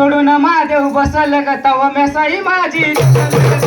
सोडून महादेव बसल ग तव मेसाई माझी.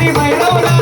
ಹರಿ ಭೈರವರ